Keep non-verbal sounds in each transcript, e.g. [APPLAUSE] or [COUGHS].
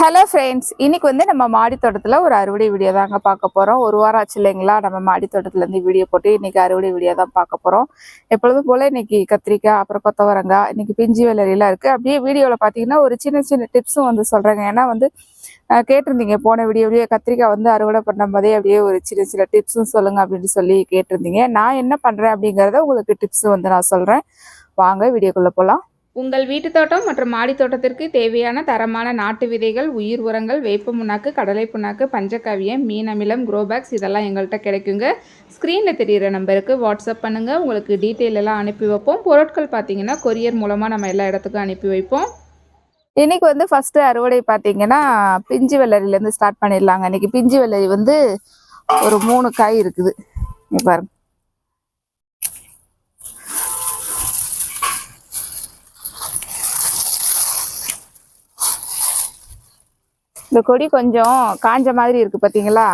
Hello friends இன்னைக்கு வந்து நம்ம மாடித்தோட்டத்தில் ஒரு அறுவடை வீடியோ தாங்க பார்க்க போகிறோம் ஒரு வாரம் ஆச்சு இல்லைங்களா? நம்ம மாடித்தோட்டத்துலேருந்து வீடியோ போட்டு இன்றைக்கி அறுவடை வீடியோ தான் பார்க்க போகிறோம் எப்பொழுதும் போல் இன்றைக்கி கத்திரிக்காய் அப்புறம் கொத்தவரங்காய் இன்றைக்கி பிஞ்சு வெள்ளரிலாம் இருக்குது அப்படியே வீடியோவில் பார்த்தீங்கன்னா ஒரு சின்ன சின்ன டிப்ஸும் வந்து சொல்கிறேங்க ஏன்னா வந்து கேட்டிருந்தீங்க போன வீடியோவிலேயே கத்திரிக்காய் வந்து அறுவடை பண்ணும்போதே அப்படியே ஒரு சின்ன சின்ன டிப்ஸும் சொல்லுங்கள் அப்படின்னு சொல்லி கேட்டிருந்தீங்க. நான் என்ன பண்ணுறேன் அப்படிங்கிறத உங்களுக்கு டிப்ஸும் வந்து நான் சொல்கிறேன் வாங்க வீடியோக்குள்ளே போகலாம் உங்கள் வீட்டு தோட்டம் மற்றும் மாடி தோட்டத்திற்கு தேவையான தரமான நாட்டு விதைகள் உயிர் உரங்கள் வேப்ப புண்ணாக்கு கடலை புண்ணாக்கு பஞ்சகாவியம் மீன் அமிலம் குரோபேக்ஸ் இதெல்லாம் எங்கள்கிட்ட கிடைக்குங்க. ஸ்க்ரீனில் தெரிகிற நம்பருக்கு வாட்ஸ்அப் பண்ணுங்கள் உங்களுக்கு டீட்டெயில் எல்லாம் அனுப்பி வைப்போம். பொருட்கள் பார்த்தீங்கன்னா கொரியர் மூலமாக நம்ம எல்லா இடத்துக்கும் அனுப்பி வைப்போம். இன்னைக்கு வந்து ஃபர்ஸ்ட் அறுவடை பார்த்தீங்கன்னா பிஞ்சு வெள்ளரிலேருந்து ஸ்டார்ட் பண்ணிடலாங்க. இன்னைக்கு பிஞ்சு வெள்ளரி வந்து ஒரு மூணு காய் இருக்குது. இங்க இந்த கொடி கொஞ்சம் காஞ்ச மாதிரி இருக்கு பார்த்தீங்களா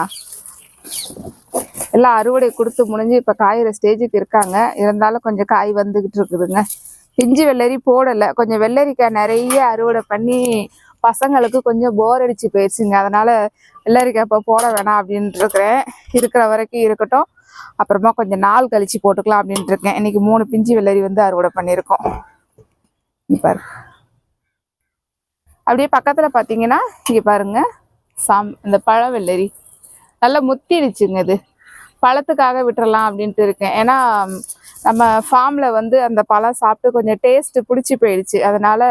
எல்லாம் அறுவடை கொடுத்து முடிஞ்சு இப்போ காயிற ஸ்டேஜுக்கு இருக்காங்க. இருந்தாலும் கொஞ்சம் காய் வந்துகிட்டு இருக்குதுங்க. பிஞ்சு வெள்ளரி போடலை. கொஞ்சம் வெள்ளரிக்காய் நிறைய அறுவடை பண்ணி பசங்களுக்கு கொஞ்சம் போர் அடிச்சு போயிடுச்சுங்க அதனால வெள்ளரிக்காய் இப்போ போட வேணாம் அப்படின்ட்டு இருக்கிறேன். இருக்கிற வரைக்கும் இருக்கட்டும். அப்புறமா கொஞ்சம் நாள் கழிச்சு போட்டுக்கலாம் அப்படின்ட்டு இருக்கேன். இன்னைக்கு மூணு பிஞ்சு வெள்ளரி வந்து அறுவடை பண்ணியிருக்கோம். பாரு அப்படியே பக்கத்தில் பார்த்தீங்கன்னா இங்கே பாருங்க சாம் இந்த பழ வெள்ளரி நல்லா முத்திடுச்சுங்க இது. பழத்துக்காக விட்டுறலாம் அப்படின்ட்டு இருக்கேன். ஏன்னா நம்ம ஃபார்மில் வந்து அந்த பழம் சாப்பிட்டு கொஞ்சம் டேஸ்ட்டு பிடிச்சி போயிடுச்சு. அதனால்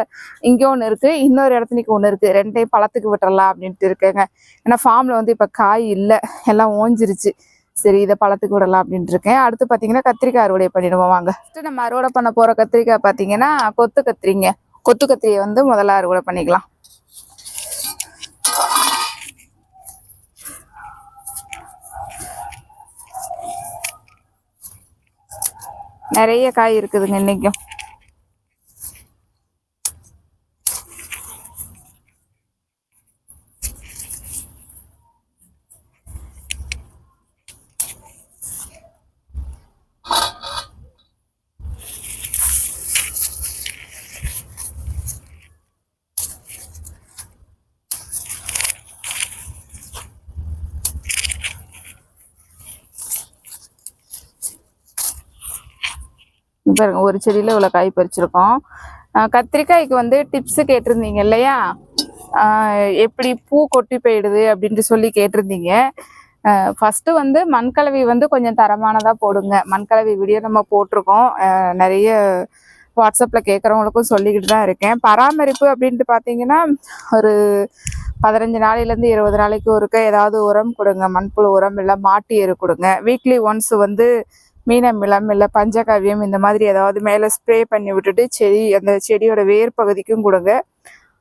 இங்கே ஒன்று இருக்குது இன்னொரு இடத்துலைக்கு ஒன்று இருக்குது ரெண்டையும் பழத்துக்கு விட்டுறலாம் அப்படின்ட்டு இருக்கேங்க. ஏன்னா ஃபார்மில் வந்து இப்போ காய் இல்லை எல்லாம் ஓஞ்சிருச்சு. சரி இதை பழத்துக்கு விடலாம் அப்படின்ட்டு இருக்கேன். அடுத்து பார்த்தீங்கன்னா கத்திரிக்காய் அறுவடை பண்ணிடுவோம் வாங்க. ஃபஸ்ட்டு நம்ம அறுவடை பண்ண போகிற கத்திரிக்காய் பார்த்தீங்கன்னா கொத்து கத்திரிங்க. கொத்து கத்திரியை வந்து முதல்ல அறுவடை பண்ணிக்கலாம். நிறைய காய் இருக்குதுங்க இன்னைக்கும். பாருங்க ஒரு செடியில் இவ்வளோ காய் பறிச்சிருக்கோம். கத்திரிக்காய்க்கு வந்து டிப்ஸு கேட்டிருந்தீங்க இல்லையா? எப்படி பூ கொட்டி போயிடுது அப்படின்ட்டு சொல்லி கேட்டிருந்தீங்க. ஃபஸ்ட்டு வந்து மண்கலவி வந்து கொஞ்சம் தரமானதாக போடுங்க. மண்கலவி வீடியோ நம்ம போட்டிருக்கோம். நிறைய வாட்ஸ்அப்பில் கேட்குறவங்களுக்கும் சொல்லிக்கிட்டு தான் இருக்கேன். பராமரிப்பு அப்படின்ட்டு பார்த்தீங்கன்னா ஒரு பதினஞ்சு நாளையிலேருந்து இருபது நாளைக்கு ஒருக்க ஏதாவது உரம் கொடுங்க. மண்புழு உரம் இல்லை மாட்டு எரு கொடுங்க. வீக்லி ஒன்ஸ் வந்து மீனமிலம் இல்லை பஞ்சகாவியம் இந்த மாதிரி ஏதாவது மேலே ஸ்ப்ரே பண்ணி விட்டுட்டு செடி அந்த செடியோட வேர் பகுதிக்கும் கொடுங்க.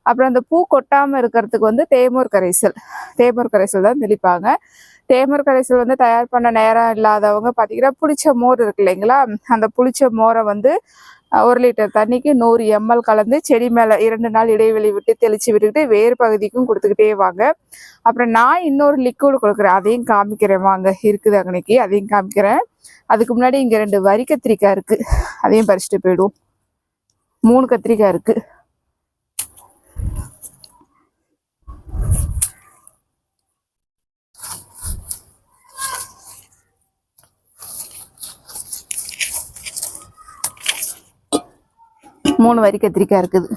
அப்புறம் அந்த பூ கொட்டாமல் இருக்கிறதுக்கு வந்து தேமூர் கரைசல். தேமூர் கரைசல் தான் தெளிப்பாங்க. தேமர் கரைசல் வந்து தயார் பண்ண நேரம் இல்லாதவங்க பார்த்தீங்கன்னா புளிச்ச மோர் இருக்கு இல்லைங்களா? அந்த புளிச்ச மோரை வந்து ஒரு லிட்டர் தண்ணிக்கு நூறு எம்எல் கலந்து செடி மேலே இரண்டு நாள் இடைவெளி விட்டு தெளித்து விட்டுக்கிட்டு வேர் பகுதிக்கும் கொடுத்துக்கிட்டே வாங்க. அப்புறம் நான் இன்னொரு லிக்விட் கொடுக்குறேன். அதையும் காமிக்கிறேன். வாங்க இருக்குது அங்கனைக்கு அதையும் காமிக்கிறேன். அதுக்கு முன்னாடி இங்கே ரெண்டு வரி கத்திரிக்காய் இருக்குது அதையும் பறிச்சுட்டு போயிடுவோம். மூணு கத்திரிக்காய் இருக்குது மூணு வரி கத்திரிக்காய் இருக்குது.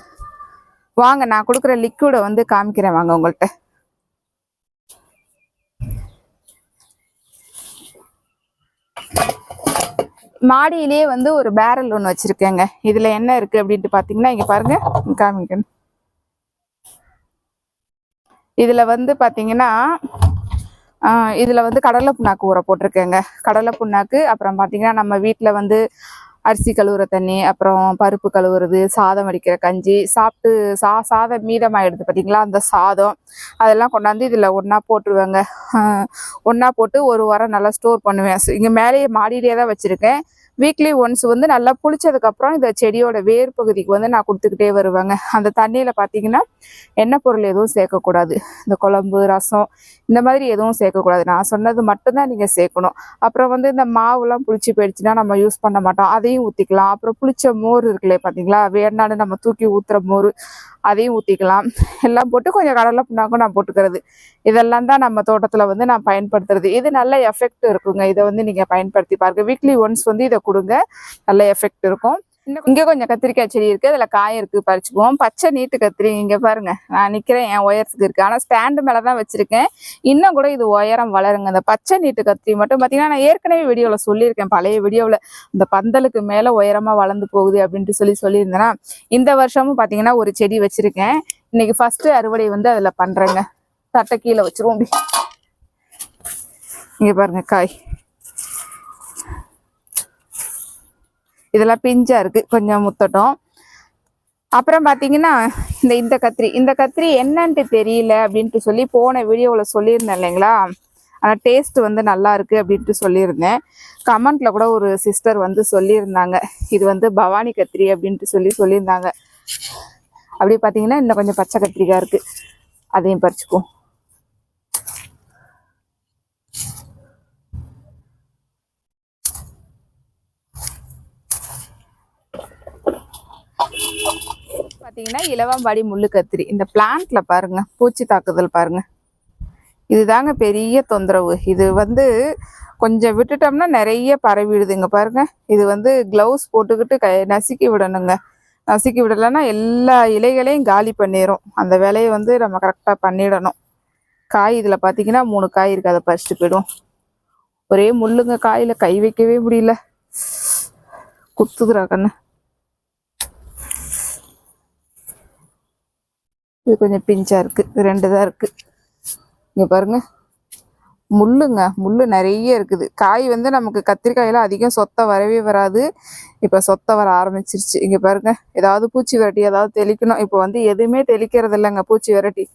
வாங்க நான் கொடுக்குற லிக்விடை வந்து காமிக்கிறேன். வாங்க உங்கள்கிட்ட மாடியிலேயே வந்து ஒரு பேரல் ஒன்று வச்சிருக்கேங்க. இதுல என்ன இருக்கு அப்படின்ட்டு பார்த்தீங்கன்னா இங்க பாருங்க காமிக்கணும். இதுல வந்து பாத்தீங்கன்னா ஆஹ் இதுல வந்து கடலை புண்ணாக்கு ஊற போட்டிருக்கேங்க. கடலை புண்ணாக்கு அப்புறம் பாத்தீங்கன்னா நம்ம வீட்டில் வந்து அரிசி கழுவுற தண்ணி அப்புறம் பருப்பு கழுவுறது சாதம் வடிக்கிற கஞ்சி சாப்பிட்டு சா சாதம் மீதமாயிடுது பார்த்தீங்களா அந்த சாதம் அதெல்லாம் கொண்டாந்து இதில் ஒன்றா போட்டுருவேங்க. ஒன்றா போட்டு ஒரு வாரம் நல்லா ஸ்டோர் பண்ணுவேன். இங்கே மேலேயே மாடியிலேயே தான் வச்சுருக்கேன். வீக்லி ஒன்ஸ் வந்து நல்லா புளிச்சதுக்கப்புறம் இந்த செடியோட வேர் பகுதிக்கு வந்து நான் கொடுத்துக்கிட்டே வருவேங்க. அந்த தண்ணியில் பார்த்தீங்கன்னா எண்ணெய் பொருள் எதுவும் சேர்க்கக்கூடாது. இந்த குழம்பு ரசம் இந்த மாதிரி எதுவும் சேர்க்கக்கூடாது. நான் சொன்னது மட்டும்தான் நீங்கள் சேர்க்கணும். அப்புறம் வந்து இந்த மாவுலாம் புளிச்சு போயிடுச்சுன்னா நம்ம யூஸ் பண்ண மாட்டோம். அதையும் ஊற்றிக்கலாம் அப்புறம் புளிச்ச மோர் இருக்குல்லையே பார்த்தீங்களா வேணான்னு நம்ம தூக்கி ஊற்றுற மோர் அதையும் ஊற்றிக்கலாம் எல்லாம் போட்டு கொஞ்சம் கடலை புண்ணாக்கும் நான் போட்டுக்கிறது. இதெல்லாம் தான் நம்ம தோட்டத்தில் வந்து நான் பயன்படுத்துறது. இது நல்ல எஃபெக்ட் இருக்குங்க. இதை வந்து நீங்கள் பயன்படுத்தி பாருங்கள் வீக்லி ஒன்ஸ் வந்து இதை கொடுங்க. நல்ல எஃபெக்ட் இருக்கும். இங்கே கொஞ்சம் கத்திரிக்காய் செடி இருக்குது அதில் காய் இருக்குது பறிச்சுக்குவோம். பச்சை நீட்டு கத்திரி இங்கே பாருங்க. நான் நிற்கிறேன் என் உயரத்துக்கு இருக்குது ஆனால் ஸ்டாண்டு மேலே தான் வச்சுருக்கேன். இன்னும் கூட இது உயரம் வளருங்க. இந்த பச்சை நீட்டு கத்திரி மட்டும் பார்த்தீங்கன்னா நான் ஏற்கனவே வீடியோவில் சொல்லியிருக்கேன். பழைய வீடியோவில் இந்த பந்தலுக்கு மேலே உயரமாக வளர்ந்து போகுது அப்படின்ட்டு சொல்லி சொல்லியிருந்தேன்னா இந்த வருஷமும் பார்த்தீங்கன்னா ஒரு செடி வச்சுருக்கேன். இன்னைக்கு ஃபர்ஸ்ட் அறுவடை வந்து அதில் பண்ணுறேங்க தட்டை கீழே வச்சிருவோம். அப்படி இங்கே பாருங்க காய். இதெல்லாம் பிஞ்சாக இருக்குது கொஞ்சம் முத்தட்டும். அப்புறம் பார்த்தீங்கன்னா இந்த இந்த கத்திரி இந்த கத்திரி என்னன்ட்டு தெரியல அப்படின்ட்டு சொல்லி போன வீடியோவில் சொல்லியிருந்தேன் இல்லைங்களா? ஆனால் டேஸ்ட் வந்து நல்லாருக்கு அப்படின்ட்டு சொல்லியிருந்தேன். கமெண்ட்டில் கூட ஒரு சிஸ்டர் வந்து சொல்லியிருந்தாங்க. இது வந்து பவானி கத்திரி அப்படின்ட்டு சொல்லி சொல்லியிருந்தாங்க. அப்படி பார்த்தீங்கன்னா இன்னும் கொஞ்சம் பச்சை கத்திரிக்காய் இருக்குது அதையும் பறிச்சுக்குவோம். பார்த்தீங்கன்னா இலவம்பாடி முள்ளு கத்திரி. இந்த பிளான்ட்ல பாருங்க பூச்சி தாக்குதல் பாருங்க. இதுதாங்க பெரிய தொந்தரவு. இது வந்து கொஞ்சம் விட்டுட்டோம்னா நிறைய பரவிடுதுங்க பாருங்க. இது வந்து க்ளவுஸ் போட்டுக்கிட்டு கை நசுக்கி விடணுங்க. நசுக்கி விடலைன்னா எல்லா இலைகளையும் காலி பண்ணிடும் அந்த வேலையை வந்து நம்ம கரெக்டாக பண்ணிடணும். காய் இதில் பார்த்தீங்கன்னா மூணு காய் இருக்குது அதை பறிச்சுட்டு போயிடும் ஒரே முள்ளுங்க காயில் கை வைக்கவே முடியல. குத்துக்குறா கண்ணு. இது கொஞ்சம் பிஞ்சாக இருக்குது ரெண்டு தான் இருக்குது இங்கே பாருங்க. முள்ளுங்க. முள் நிறைய இருக்குது. காய் வந்து நமக்கு கத்திரிக்காயில் அதிகம் சொத்தை வரவே வராது. இப்போ சொத்தை வர ஆரம்பிச்சிருச்சு. இங்கே பாருங்க. ஏதாவது பூச்சி விரட்டி ஏதாவது தெளிக்கணும். இப்போ வந்து எதுவுமே தெளிக்கிறது இல்லைங்க பூச்சி விரட்டி.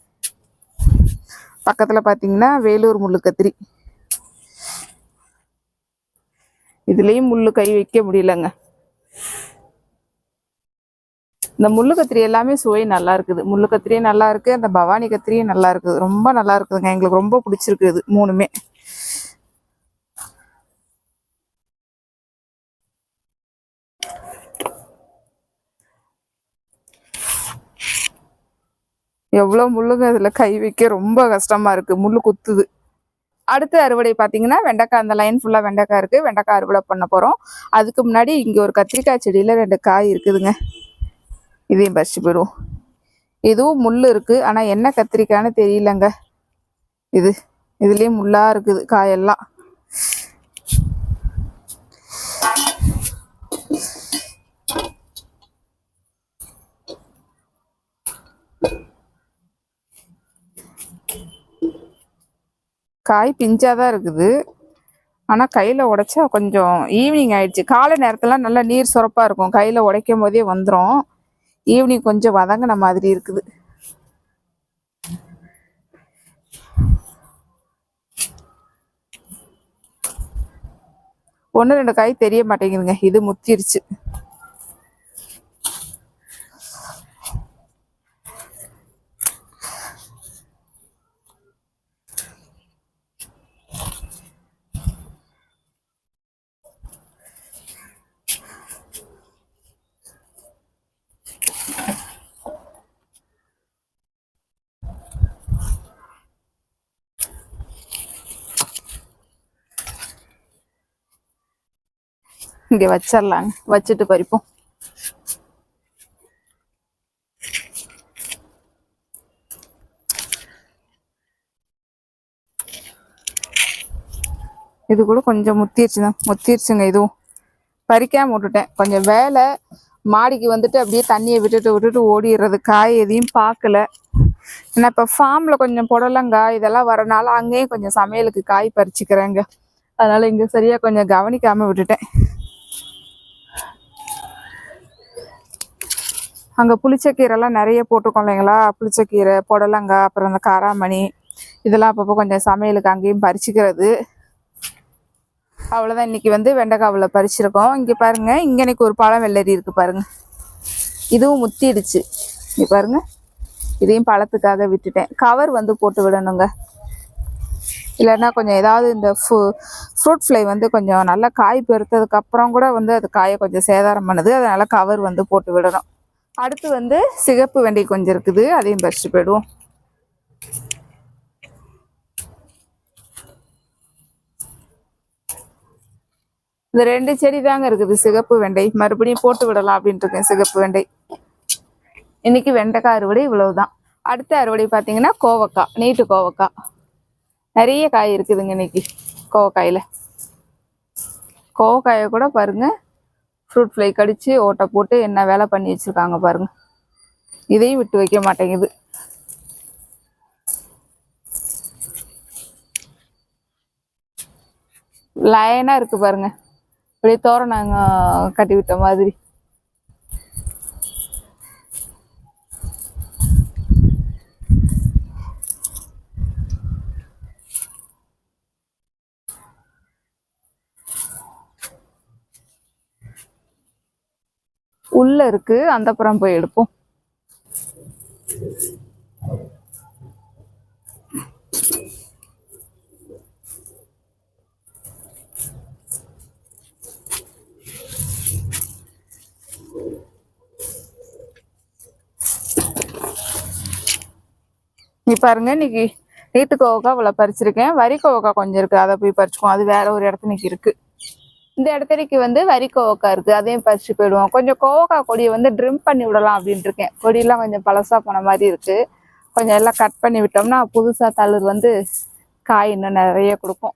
பக்கத்தில் பார்த்தீங்கன்னா வேலூர் முள்ளு கத்திரி. இதுலேயும் முள் கை வைக்க முடியலங்க. இந்த முள்ளு கத்திரி எல்லாமே சுவை நல்லா இருக்குது. முள்ளு கத்திரியும் நல்லா இருக்கு அந்த பவானி கத்திரியும் நல்லா இருக்குது. ரொம்ப நல்லா இருக்குதுங்க. எங்களுக்கு ரொம்ப பிடிச்சிருக்கு இது மூணுமே. எவ்வளோ முள்ளுங்க இதில் கை வைக்க ரொம்ப கஷ்டமா இருக்கு. முள்ளு குத்துது. அடுத்த அறுவடை பார்த்தீங்கன்னா வெண்டைக்காய் அந்த லைன் ஃபுல்லாக வெண்டைக்காய் இருக்கு. வெண்டைக்காய் அறுவடை பண்ண போறோம். அதுக்கு முன்னாடி இங்க ஒரு கத்திரிக்காய் செடியில ரெண்டு காய் இருக்குதுங்க. இதையும் பறிச்சு போயிடுவோம். இதுவும் முள் இருக்குது ஆனால் என்ன கத்திரிக்கான்னு தெரியலங்க. இது இதுலேயும் முள்ளாக இருக்குது காயெல்லாம். காய் பிஞ்சாக தான் இருக்குது. ஆனால் கையில் உடைச்சா கொஞ்சம் ஈவினிங் ஆயிடுச்சு. காலை நேரத்தில் நல்லா நீர் சுரப்பாக இருக்கும். கையில் உடைக்கும் போதே வந்துடும் ஈவினிங் கொஞ்சம் வதங்கின மாதிரி இருக்குது. ஒன்று ரெண்டு காய் தெரிய மாட்டேங்குதுங்க. இது முத்திருச்சு. இங்க வச்சிடலாங்க வச்சுட்டு பறிப்போம் இது கூட கொஞ்சம் முத்திருச்சுங்க. முத்திருச்சுங்க இதுவும் பறிக்காம விட்டுட்டேன். கொஞ்சம் வேலை. மாடிக்கு வந்துட்டு அப்படியே தண்ணியை விட்டுட்டு விட்டுட்டு ஓடிடுறது. காய் எதையும் பார்க்கல. ஏன்னா இப்போ ஃபார்மில் கொஞ்சம் புடலங்காய் இதெல்லாம் வரனால அங்கேயும் கொஞ்சம் சமையலுக்கு காய் பறிச்சுக்கிறேங்க. அதனால இங்கே சரியா கொஞ்சம் கவனிக்காம விட்டுட்டேன். அங்கே புளிச்சக்கீரைலாம் நிறைய போட்டிருக்கோம் இல்லைங்களா? புளிச்சக்கீரை புடலங்காய் அப்புறம் இந்த காராமணி. இதெல்லாம் அப்பப்போ கொஞ்சம் சமையலுக்கு அங்கேயும் பறிச்சுக்கிறது. அவ்வளோதான் இன்னைக்கு வந்து வெண்டைக்காவில் பறிச்சிருக்கோம். இங்கே பாருங்கள் இங்கே இன்றைக்கி ஒரு பழம் வெள்ளரி இருக்குது பாருங்கள் இதுவும் முத்திடுச்சு. இங்கே பாருங்கள் இதையும் பழத்துக்காக விட்டுட்டேன். கவர் வந்து போட்டு விடணுங்க. இல்லைன்னா கொஞ்சம் ஏதாவது இந்த ஃப்ரூ ஃப்ரூட் ஃப்ளை வந்து கொஞ்சம் நல்லா காய் பெருத்ததுக்கப்புறம் கூட வந்து அது காயை கொஞ்சம் சேதாரம் பண்ணுது. அதனால் கவர் வந்து போட்டு விடணும். அடுத்து வந்து சிகப்பு வெண்டை கொஞ்சம் இருக்குது அதையும் பறிச்சுட்டு போயிடுவோம். இந்த ரெண்டு செடி தாங்க இருக்குது சிகப்பு வெண்டை. மறுபடியும் போட்டு விடலாம் அப்படின்ட்டு இருக்கேன் சிகப்பு வெண்டை. இன்னைக்கு வெண்டைக்காய் அறுவடை இவ்வளவுதான். அடுத்த அறுவடை பார்த்தீங்கன்னா கோவக்காய் நீட்டு கோவக்காய். நிறைய காய் இருக்குதுங்க இன்னைக்கு கோவக்காயில். கோவக்காயை கூட பாருங்கள் ஃப்ரூட் ஃப்ளை கடிச்சு ஓட்டை போட்டு என்ன வேலை பண்ணி வச்சுருக்காங்க பாருங்கள் இதையும் விட்டு வைக்க மாட்டேங்குது. லைனாக இருக்குது பாருங்க. அப்படியே தோரணாங்க கட்டி விட்ட மாதிரி. உள்ள இருக்கு. அந்த புறம் போய் எடுப்போம். நீ பாருங்க இன்னைக்கு நீட்டு கோவக்காய் இவ்வளோ பறிச்சிருக்கேன். வரி கோவக்காய் கொஞ்சம் இருக்கு. அதை போய் பறிச்சுக்குவோம். அது வேற ஒரு இடத்துல இன்னைக்கு இருக்கு. இந்த இடத்துக்கு வந்து வரி கோவக்கா இருக்கு. அதையும் பறிச்சு போயிடுவோம். கொஞ்சம் கோவக்கா கொடியை வந்து ட்ரிம் பண்ணி விடலாம் அப்படின்ட்டு இருக்கேன். கொடியெல்லாம் கொஞ்சம் பழசா போன மாதிரி இருக்கு. கொஞ்சம் எல்லாம் கட் பண்ணி விட்டோம்னா புதுசா தளிர் வந்து காய் இன்னும் நிறைய கொடுக்கும்.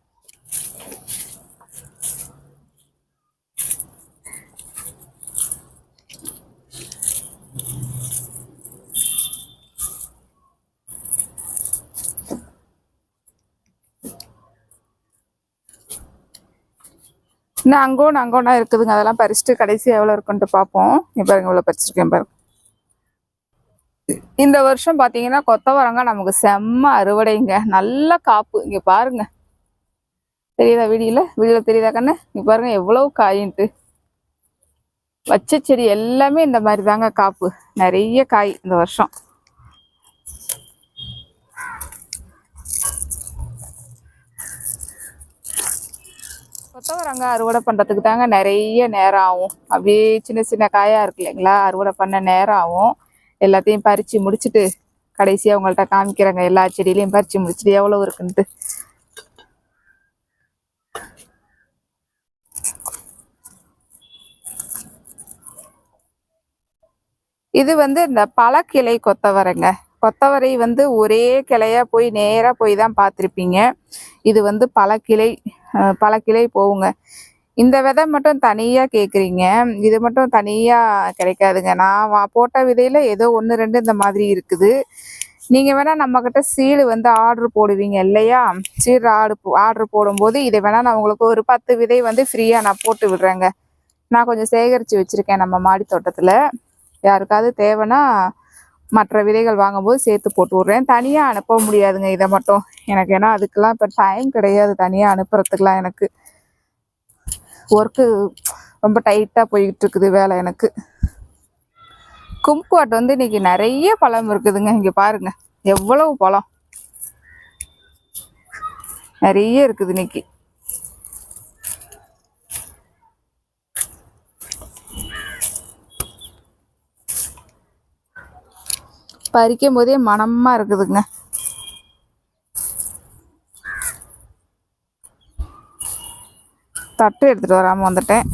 இன்னும் அங்கோன்னு அங்கோனா இருக்குதுங்க. அதெல்லாம் பறிச்சுட்டு கடைசி எவ்வளோ இருக்குன்ட்டு பார்ப்போம் இப்போ பாருங்க இவ்வளோ பறிச்சிருக்கேன் பாருங்க. இந்த வருஷம் பார்த்தீங்கன்னா கொத்தவரங்காய் நமக்கு செம்ம அறுவடைங்க. நல்ல காப்பு. இங்கே பாருங்க. தெரியுதா வீடியோல? வீடியோல தெரியுதா கண்ணு? இங்கே பாருங்க எவ்வளவு காயின்ட்டு. வச்ச செடி எல்லாமே இந்த மாதிரி தாங்க காப்பு. நிறைய காய் இந்த வருஷம். கொத்தவரங்காய் அறுவடை பண்ணுறதுக்கு தாங்க நிறைய நேரம் ஆகும். அப்படியே சின்ன சின்ன காயாக இருக்கு இல்லைங்களா? அறுவடை பண்ண நேரம் ஆகும். எல்லாத்தையும் பறித்து முடிச்சுட்டு கடைசியாக உங்கள்கிட்ட காமிக்கிறேங்க. எல்லா செடியிலையும் பறித்து முடிச்சுட்டு எவ்வளோ இருக்குன்ட்டு. இது வந்து இந்த பழக்கிளை கொத்தவரங்க. கொத்தவரை வந்து ஒரே கிளையா போய் நேராக போய் தான் பார்த்துருப்பீங்க. இது வந்து பல கிளை பல கிளை போகுங்க. இந்த விதை மட்டும் தனியாக கேட்குறீங்க இது மட்டும் தனியாக கிடைக்காதுங்க. நான் வா- போட்ட விதையில் ஏதோ ஒன்று ரெண்டு இந்த மாதிரி இருக்குது. நீங்கள் வேணால் நம்மக்கிட்ட சீடு வந்து ஆர்டர் போடுவீங்க இல்லையா? சீடு ஆர்டர் ஆர்டர் போடும்போது இதை வேணால் நான் உங்களுக்கு ஒரு பத்து விதை வந்து ஃப்ரீயாக நான் போட்டு விடுறேங்க. நான் கொஞ்சம் சேகரித்து வச்சுருக்கேன் நம்ம மாடி தோட்டத்தில். யாருக்காவது தேவைன்னா மற்ற விதைகள் வாங்கும்போது சேர்த்து போட்டு விட்றேன். தனியாக அனுப்ப முடியாதுங்க இதை மட்டும். எனக்கு ஏன்னா அதுக்கெல்லாம் இப்போ டைம் கிடையாது. தனியாக அனுப்புறதுக்கெலாம் எனக்கு. ஒர்க்கு ரொம்ப டைட்டாக போய்கிட்டு இருக்குது வேலை எனக்கு. கும்குவாட் வந்து இன்னைக்கு நிறைய பழம் இருக்குதுங்க. இங்கே பாருங்க. எவ்வளவு பழம். நிறைய இருக்குது இன்னைக்கு. பறிக்கும் போதே மனமா இருக்குதுங்க. தட்டு எடுத்துட்டு வராம வந்துட்டேன்.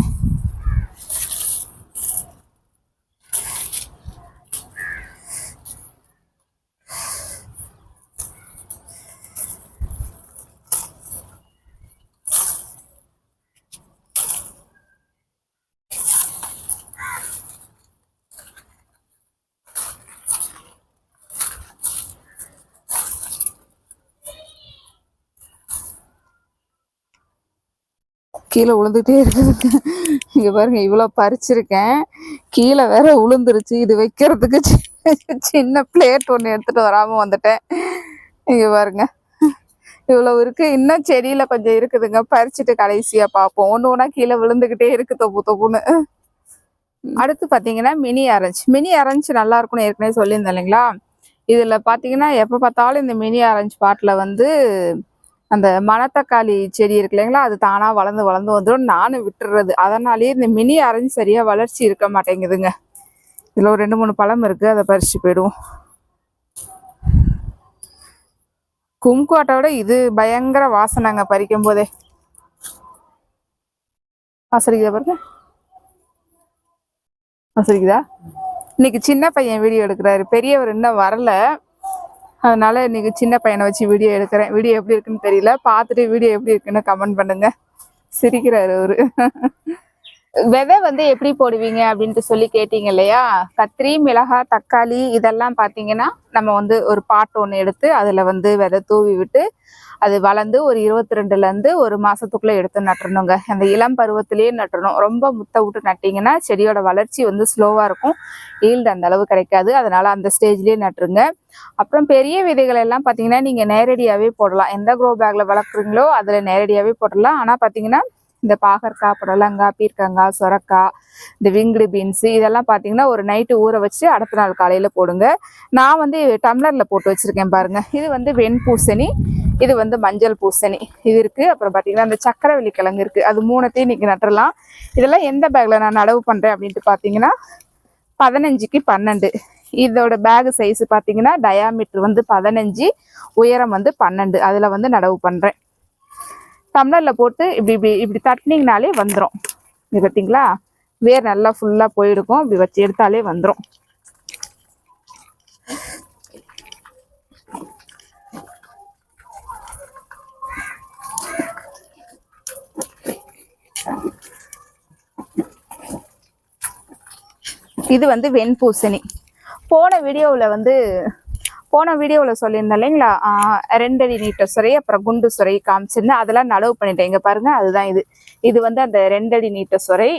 கீழே விழுந்துட்டே இருக்குதுங்க இங்கே பாருங்க இவ்வளோ பறிச்சிருக்கேன். கீழே வேற விழுந்துருச்சு இது வைக்கிறதுக்கு சின்ன சின்ன பிளேட் ஒன்று எடுத்துகிட்டு வராமல் வந்துட்டேன். இங்கே பாருங்க. இவ்வளோ இருக்குது இன்னும் செடியில் கொஞ்சம் இருக்குதுங்க. பறிச்சுட்டு கடைசியாக பார்ப்போம். ஒன்று ஒன்றா கீழே விழுந்துக்கிட்டே இருக்கு தொப்பு தொப்புன்னு. அடுத்து பார்த்தீங்கன்னா மினி ஆரஞ்சு. மினி ஆரஞ்சு நல்லா இருக்கும்னு ஏற்கனவே சொல்லியிருந்தேன் இல்லைங்களா? இதில் பார்த்தீங்கன்னா எப்போ பார்த்தாலும் இந்த மினி ஆரஞ்சு பாட்டில் வந்து அந்த மணத்தக்காளி செடி இருக்கு இல்லைங்களா அது தானாக வளர்ந்து வளர்ந்து வந்துடும். நானும் விட்டுறது. அதனாலேயே இந்த மினி அரைஞ்சி சரியாக வளர்ச்சி இருக்க மாட்டேங்குதுங்க. இதில் ஒரு ரெண்டு மூணு பழம் இருக்குது அதை பறிச்சு போயிடுவோம். கும்குவாட்டை விட இது பயங்கர வாசனைங்க பறிக்கும் போதே. வாசரிக்குதா பாருங்க. வாசரிக்குதா இன்னைக்கு சின்ன பையன் வீடியோ எடுக்கிறாரு. பெரியவர் இன்னும் வரல. அதனால இன்னைக்கு சின்ன பையனை வச்சு வீடியோ எடுக்கிறேன். வீடியோ எப்படி இருக்குன்னு தெரியல. பார்த்துட்டு வீடியோ எப்படி இருக்குன்னு கமெண்ட் பண்ணுங்க. சிரிக்கிறாரு அவர். [LAUGHS] வெதை வந்து எப்படி போடுவீங்க அப்படின்ட்டு சொல்லி கேட்டீங்க இல்லையா? கத்திரி மிளகாய் தக்காளி இதெல்லாம் பார்த்தீங்கன்னா நம்ம வந்து ஒரு பாட்டு ஒன்று எடுத்து அதில் வந்து விதை தூவி விட்டு அது வளர்ந்து ஒரு இருபத்தி ரெண்டுலேருந்து ஒரு மாதத்துக்குள்ளே எடுத்து நட்டுறணுங்க. அந்த இளம் பருவத்திலேயே நட்டுறணும் ரொம்ப முத்த விட்டு நட்டிங்கன்னா செடியோட வளர்ச்சி வந்து ஸ்லோவாக இருக்கும். ஈல்டு அந்த அளவு கிடைக்காது. அதனால் அந்த ஸ்டேஜ்லேயே நட்டுருங்க. அப்புறம் பெரிய விதைகள் எல்லாம் பார்த்தீங்கன்னா நீங்கள் நேரடியாகவே போடலாம். எந்த க்ரோ பேக்கில் வளர்க்குறீங்களோ அதில் நேரடியாகவே போடலாம் ஆனால் பார்த்தீங்கன்னா இந்த பாகற்காய் புடலங்காய் பீர்க்கங்காய் சொரக்காய் இந்த விங்குடு பீன்ஸு இதெல்லாம் பார்த்தீங்கன்னா ஒரு நைட்டு ஊற வச்சு அடுத்த நாள் காலையில் போடுங்க. நான் வந்து டம்ளரில் போட்டு வச்சுருக்கேன் பாருங்கள் இது வந்து வெண்பூசணி இது வந்து மஞ்சள் பூசணி. இது இருக்குது அப்புறம் பார்த்தீங்கன்னா இந்த சக்கரவள்ளி கிழங்கு இருக்குது அது மூணத்தையும் இன்றைக்கி நட்டுறலாம். இதெல்லாம் எந்த பேக்கில் நான் நடவு பண்ணுறேன் அப்படின்ட்டு பார்த்தீங்கன்னா பதினஞ்சுக்கு பன்னெண்டு. இதோட பேகு சைஸ் பார்த்தீங்கன்னா டயாமீட்டர் வந்து பதினஞ்சு உயரம் வந்து பன்னெண்டு. அதில் வந்து நடவு பண்ணுறேன் டம்ளரில் போட்டு இப்படி இப்படி இப்படி தட்டினீங்கனாலே வந்துடும் இது பார்த்தீங்களா வேர் நல்லா ஃபுல்லாக போயிருக்கும். இப்படி வச்சு எடுத்தாலே வந்துடும் இது வந்து வெண்பூசணி. போன வீடியோவில் வந்து போன வீடியோவில் சொல்லியிருந்தேன் இல்லைங்களா? ரெண்டடி நீட்ட சுரை அப்புறம் குண்டு சுரை காமிச்சிருந்தேன். அதெல்லாம் நடவு பண்ணிட்டேன். இங்கே பாருங்கள் அதுதான் இது. இது வந்து அந்த ரெண்டடி நீட்ட சுரை.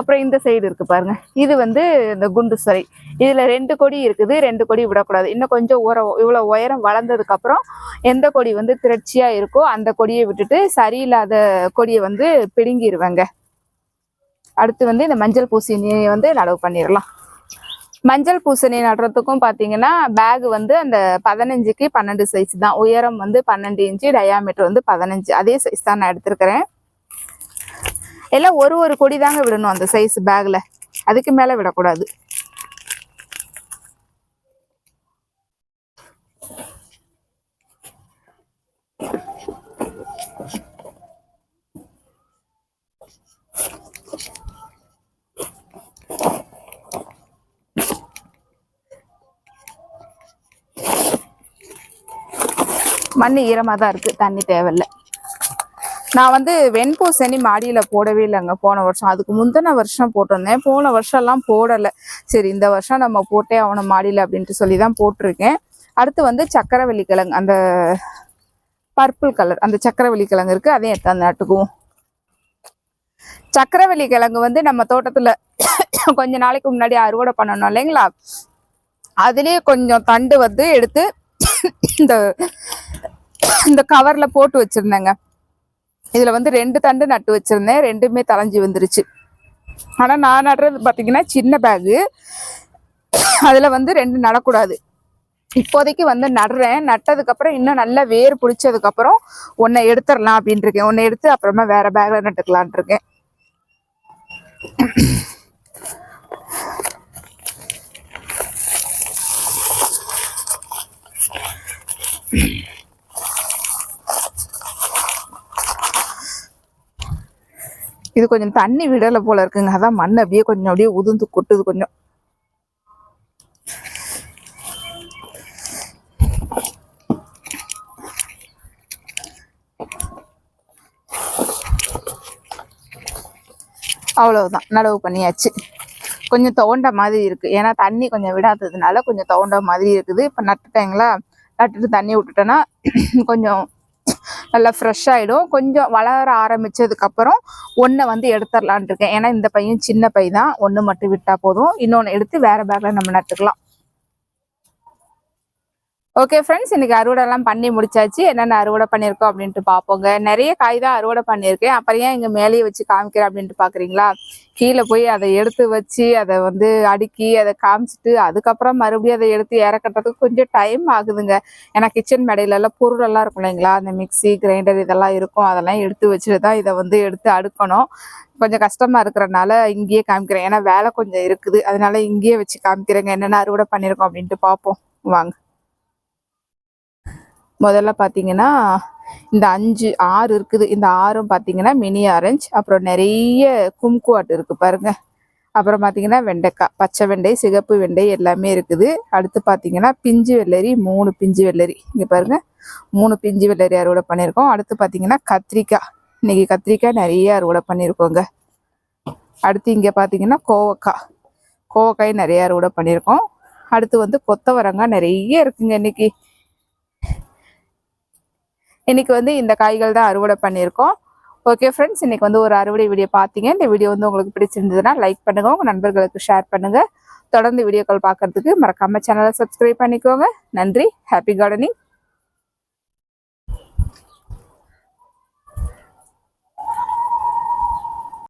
அப்புறம் இந்த சைடு இருக்குது பாருங்கள் இது வந்து இந்த குண்டு சுரை. இதில் ரெண்டு கொடி இருக்குது. ரெண்டு கொடி விடக்கூடாது. இன்னும் கொஞ்சம் உரம் இவ்வளோ உயரம் வளர்ந்ததுக்கப்புறம் எந்த கொடி வந்து திரட்சியாக இருக்கோ அந்த கொடியை விட்டுட்டு சரியில்லாத கொடியை வந்து பிடுங்கிடுவேங்க அடுத்து வந்து இந்த மஞ்சள் பூசணியை வந்து நடவு பண்ணிடலாம் மஞ்சள் பூசணி நடுறதுக்கும் பார்த்தீங்கன்னா பேக் வந்து அந்த பதினஞ்சுக்கு பன்னெண்டு சைஸ் தான். உயரம் வந்து பன்னெண்டு இன்ச்சு டயாமீட்டர் வந்து பதினஞ்சு. அதே சைஸ் தான் நான் எடுத்திருக்கிறேன். எல்லாம் ஒரு ஒரு கொடி தாங்க விடணும் அந்த சைஸ் பேக்ல அதுக்கு மேலே விடக்கூடாது. மண் ஈரமாக தான் இருக்குது தண்ணி தேவையில்ல. நான் வந்து வெண்பூசணி மாடியில் போடவே இல்லைங்க. போன வருஷம் அதுக்கு முந்தின வருஷம் போட்டிருந்தேன். போன வருஷம்லாம் போடலை. சரி இந்த வருஷம் நம்ம போட்டே ஆகணும் மாடியில் அப்படின்ட்டு சொல்லி தான் போட்டிருக்கேன். அடுத்து வந்து சக்கரவள்ளி கிழங்கு. அந்த பர்பிள் கலர் அந்த சக்கரவள்ளி கிழங்கு இருக்குது அதையும் எடுத்து அந்த நட்டுக்குவோம் சக்கரவள்ளி கிழங்கு வந்து நம்ம தோட்டத்தில் [COUGHS] கொஞ்ச நாளைக்கு முன்னாடி அறுவடை பண்ணணும் இல்லைங்களா? அதுலேயே கொஞ்சம் தண்டு வந்து எடுத்து [COUGHS] இந்த இந்த கவர்ல போட்டு வச்சிருந்தேங்க. இதுல வந்து ரெண்டு தண்டு நட்டு வச்சிருந்தேன். ரெண்டுமே தலைஞ்சி வந்துருச்சு ஆனா நான் நடுறது பாத்தீங்கன்னா சின்ன பேகு அதுல வந்து ரெண்டு நடக்கூடாது. இப்போதைக்கு வந்து நடுறேன். நட்டதுக்கப்புறம் இன்னும் நல்லா வேர் பிடிச்சதுக்கப்புறம் ஒன்றை ஒன்னை எடுத்துடலாம் அப்படின்னு இருக்கேன் ஒன்னை எடுத்து அப்புறமா வேற பேகில் நட்டுக்கலான் இருக்கேன் இது கொஞ்சம் தண்ணி விடலை போல இருக்குங்க. அதான் மண் அப்படியே கொஞ்சம் அப்படியே உதிர்ந்து கொட்டுது கொஞ்சம். அவ்வளவுதான். நடவு பண்ணியாச்சு. கொஞ்சம் துவண்ட மாதிரி இருக்கு. ஏன்னா தண்ணி கொஞ்சம் விடாததுனால கொஞ்சம் துவண்ட மாதிரி இருக்குது. இப்போ நட்டுட்டேங்களா? நட்டுட்டு தண்ணி விட்டுட்டேன்னா கொஞ்சம் நல்லா ஃப்ரெஷ் ஆகிடும் கொஞ்சம் வளர ஆரம்பித்ததுக்கப்புறம் ஒன்றை வந்து எடுத்துடலான் இருக்கேன். ஏன்னா இந்த பையன் சின்ன பை தான் ஒன்று மட்டும் விட்டால் போதும். இன்னொன்று எடுத்து வேற பேக்கில் நம்ம நட்டுக்கலாம். ஓகே ஃப்ரெண்ட்ஸ் இன்னைக்கு அறுவடை எல்லாம் பண்ணி முடிச்சாச்சு. என்னென்ன அறுவடை பண்ணியிருக்கோம் அப்படின்ட்டு பார்ப்போங்க. நிறைய காய் தான் அறுவடை பண்ணியிருக்கேன். அப்புறம் ஏன் இங்கே மேலேயே வச்சு காமிக்கிறேன் அப்படின்ட்டு பார்க்குறீங்களா? கீழே போய் அதை எடுத்து வச்சு அதை வந்து அடுக்கி அதை காமிச்சிட்டு அதுக்கப்புறம் மறுபடியும் அதை எடுத்து இறக்கட்டுறதுக்கு கொஞ்சம் டைம் ஆகுதுங்க. ஏன்னா கிச்சன் மேடையிலலாம் பொருள் எல்லாம் இருக்கும் இல்லைங்களா? அந்த மிக்ஸி கிரைண்டர் இதெல்லாம் இருக்கும். அதெல்லாம் எடுத்து வச்சுட்டு தான் இதை வந்து எடுத்து அடுக்கணும். கொஞ்சம் கஷ்டமா இருக்கிறனால இங்கேயே காமிக்கிறேன். ஏன்னா வேலை கொஞ்சம் இருக்குது. அதனால இங்கேயே வச்சு காமிக்கிறேங்க. என்னென்ன அறுவடை பண்ணியிருக்கோம் அப்படின்ட்டு பார்ப்போம். வாங்க. முதல்ல பார்த்தீங்கன்னா இந்த அஞ்சு ஆறு இருக்குது. இந்த ஆறும் பார்த்தீங்கன்னா மினி ஆரஞ்சு அப்புறம் நிறைய கும்குவாட்டு இருக்குது பாருங்க. அப்புறம் பார்த்தீங்கன்னா வெண்டைக்காய் பச்சை வெண்டை சிகப்பு வெண்டை எல்லாமே இருக்குது. அடுத்து பார்த்தீங்கன்னா பிஞ்சு வெள்ளரி மூணு பிஞ்சு வெள்ளரி. இங்கே பாருங்கள் மூணு பிஞ்சு வெள்ளரி அறுவடை பண்ணியிருக்கோம். அடுத்து பார்த்தீங்கன்னா கத்திரிக்காய். இன்னைக்கு கத்திரிக்காய் நிறைய அறுவடை பண்ணியிருக்கோங்க. அடுத்து இங்கே பார்த்தீங்கன்னா கோவக்காய். கோவக்காய் நிறைய அறுவடை பண்ணியிருக்கோம். அடுத்து வந்து கொத்தவரங்காய் நிறைய இருக்குங்க இன்னைக்கு. இன்னைக்கு வந்து இந்த காய்கள் தான் அறுவடை பண்ணியிருக்கோம். ஓகே ஃப்ரெண்ட்ஸ் இன்றைக்கி வந்து ஒரு அறுவடை வீடியோ பார்த்தீங்க. இந்த வீடியோ வந்து உங்களுக்கு பிடிச்சிருந்ததுன்னா லைக் பண்ணுங்கள் உங்கள் நண்பர்களுக்கு ஷேர் பண்ணுங்கள் தொடர்ந்து வீடியோக்கள் பார்க்கறதுக்கு மறக்காமல் சேனலை சப்ஸ்கிரைப் பண்ணிக்கோங்க. நன்றி. Happy gardening